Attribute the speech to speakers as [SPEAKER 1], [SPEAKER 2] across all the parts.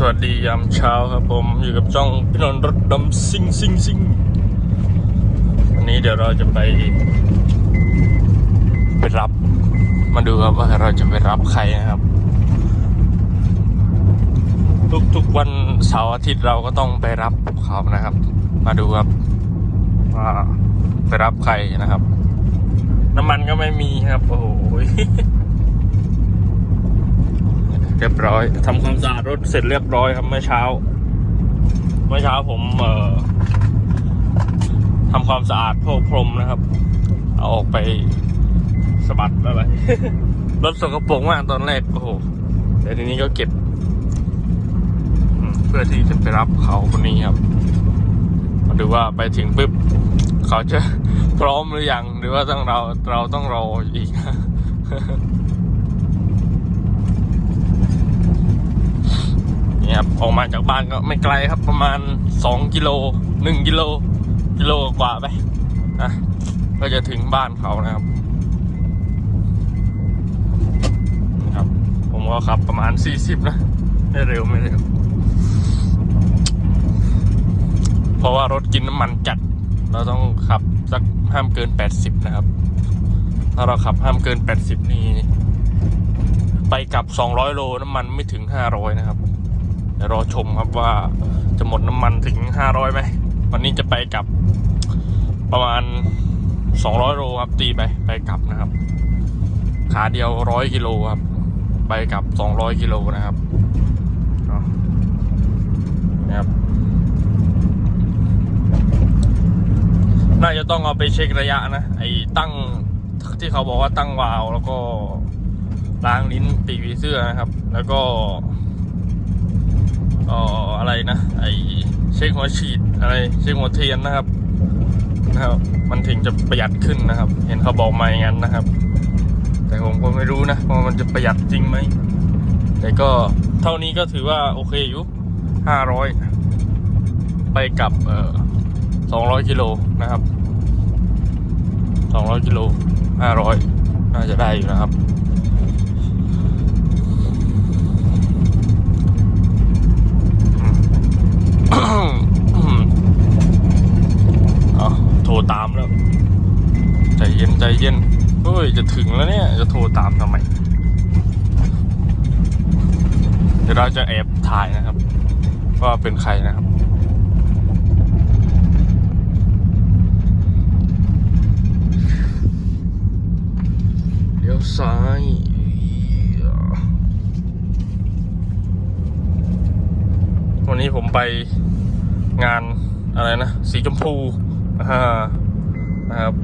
[SPEAKER 1] สวัสดียามเช้าครับผม อยู่กับจ้องพี่นนท์รถดำซิ่งซิ่งซิ่งวันนี้เดี๋ยวเราจะไป ไปรับ มาดูครับว่าเราจะไปรับใครนะครับ ทุกทุกวันเสาร์อาทิตย์เราก็ต้องไปรับเขานะครับ มาดูครับว่าไปรับใครนะครับ น้ำมันก็ไม่มีครับ โอ้โห เรียบร้อยทำความสะอาดรถเสร็จเรียบร้อยครับเมื่อเช้า เมื่อเช้าผมเอ่อทำความสะอาดพวกพรมนะครับ เอาออกไปสะบัดอะไรรถสกปรกมากตอนแรก โอ้โหแต่ทีนี้ก็เก็บ เพื่อที่จะไปรับเขาคนนี้ครับมาดูว่าไปถึงปุ๊บเขาจะพร้อมหรือยัง หรือว่าต้องเราเราต้องรออีก นี่ครับออกมาจากบ้านก็ไม่ไกลครับประมาณสองกิโลหนึ่งกิโลกิโลกว่าไปนะก็จะถึงบ้านเขานะครับครับ ผมก็ขับประมาณสี่สิบนะไม่เร็วไม่เร็วเพราะว่ารถกินน้ำมันจัด เราต้องขับสักห้ามเกินแปดสิบนะครับ ถ้าเราขับห้ามเกินแปดสิบนี่ ไปกลับสองร้อยโลน้ำมันไม่ถึงห้าร้อยนะครับ ดี๋ยวรอชมครับว่าจะหมดน้ำมันถึงห้าร้อยไหมวันนี้จะไปกลับประมาณสองร้อยโลครับตีไปไปกลับนะครับ ขาเดียวร้อยกิโลครับ ไปกลับสองร้อยกิโลนะครับนะครับน่าจะต้องเอาไปเช็คระยะนะ ไอ้ตั้งที่เขาบอกว่าตั้งวาล์วแล้วก็ล้างลิ้นปีกผีเสื้อนะครับ แล้วก็ อ่ออะไรนะไอเช็คหัวฉีดอะไรเช็คหัวเทียนนะครับนะครับ มันถึงจะประหยัดขึ้นนะครับ เห็นเขาบอกมาอย่างนั้นนะครับ แต่ผมก็ไม่รู้นะว่ามันจะประหยัดจริงไหมแต่ก็เท่านี้ก็ถือว่าโอเคอยู่ห้าร้อยไปกลับเอ่อสองร้อยกิโลนะครับสองร้อยกิโลห้าร้อยน่าจะได้อยู่นะครับ เอาโทรตามแล้ว ใจเย็นใจเย็นเฮ้ยจะถึงแล้วเนี่ย จะโทรตามทำไม เดี๋ยวเราจะแอบถ่ายนะครับ ว่าเป็นใครนะครับเดี๋ยวซ้ายวันนี้ผมไปงานอะไรนะ สีชมพูอ่านะครับ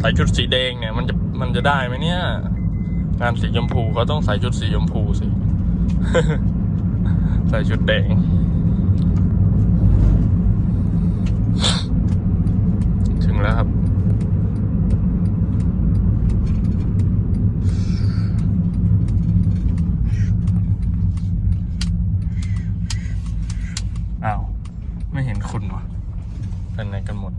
[SPEAKER 1] ใส่ชุดสีแดงเนี่ย มันจะมันจะได้ไหมเนี่ย งานสีชมพูเขาต้องใส่ชุดสีชมพูสิ ใส่ชุดแดง ถึงแล้วครับ อ้าว ไม่เห็นคุณวะเป็นไหนกันหมด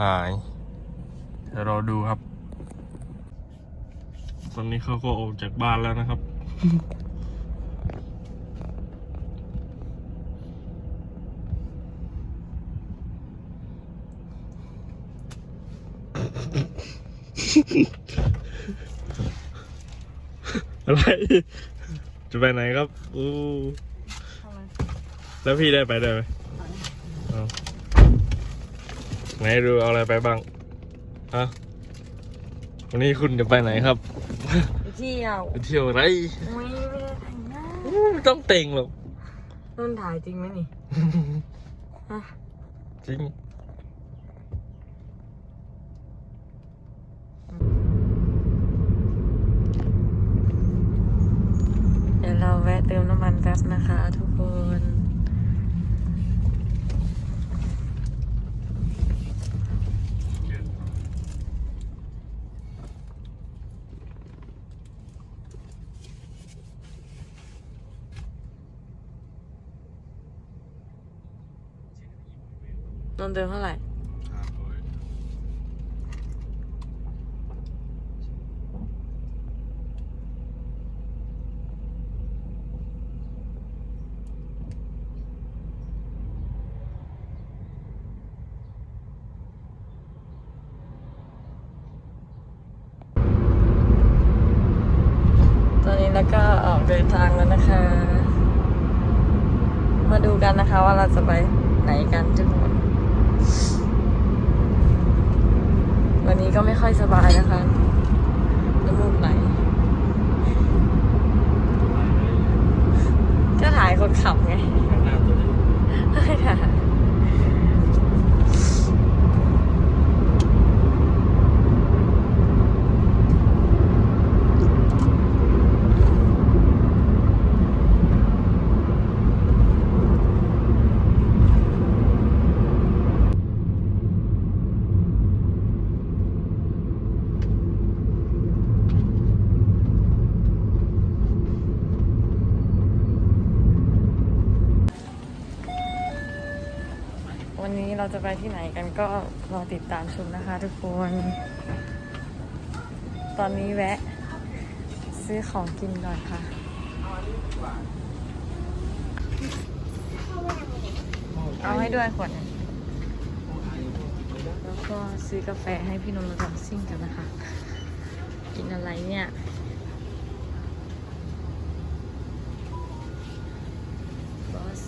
[SPEAKER 1] หาย เดี๋ยวเราดูครับ ตอนนี้เขาก็ออกจากบ้านแล้วนะครับ อะไร จะไปไหนครับ อู้ แล้วพี่ได้ไปได้วยไหมเอา ไหนดูเอาอะไรไปบ้างฮะวันนี้คุณจะไปไหนครับ
[SPEAKER 2] ไปเที่ยว
[SPEAKER 1] ไปเที่ยวอะไร
[SPEAKER 2] ไม่ได้แต่งหน้า
[SPEAKER 1] อู้ไม่ต้องเต่งหรอก
[SPEAKER 2] ต้นถ่ายจริงไหมนี่ฮะ
[SPEAKER 1] จริง
[SPEAKER 2] เดี๋ยวเราแวะเติมน้ำมันแป๊บนะคะทุกคน นนเดิมเท่าไหร่ก็ออกเดินทางแล้วนะคะ มาดูกันนะคะว่าเราจะไปไหนกันทุกคน วันนี้ก็ไม่ค่อยสบายนะคะน้ำมูกไหลก็ถ่ายคนขับไง
[SPEAKER 1] หน้าตัวนี้
[SPEAKER 2] ไม่ถ่าย วันนี้เราจะไปที่ไหนกันก็รอติดตามชมนะคะทุกคน ตอนนี้แวะ ซื้อของกินก่อนค่ะ เอาให้ด้วยขวดหนึ่งแล้วก็ซื้อกาแฟให้พี่นนท์เราทำซิ่งกันนะคะ กินอะไรเนี่ย บอส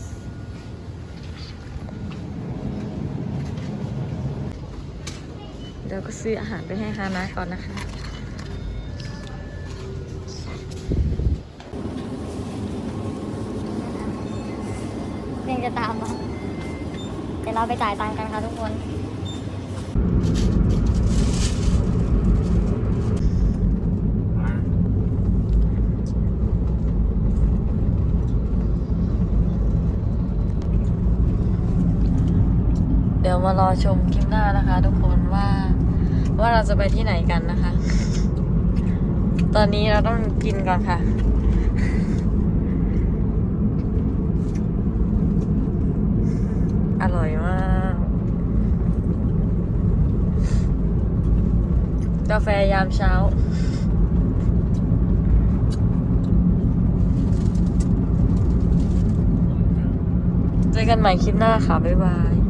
[SPEAKER 2] เดี๋ยวก็ซื้ออาหารไปให้ฮานะก่อนนะคะ
[SPEAKER 3] ยังจะตามมาเดี๋ยวเราไปจ่ายตังค์กันค่ะทุกคน
[SPEAKER 2] ดี๋ยวมารอชมคลิปหน้านะคะ ทุกคนว่าว่าเราจะไปที่ไหนกันนะคะ ตอนนี้เราต้องกินก่อนค่ะ อร่อยมาก กาแฟยามเช้าเจอกันใหม่คลิปหน้าค่ะ บ๊ายบาย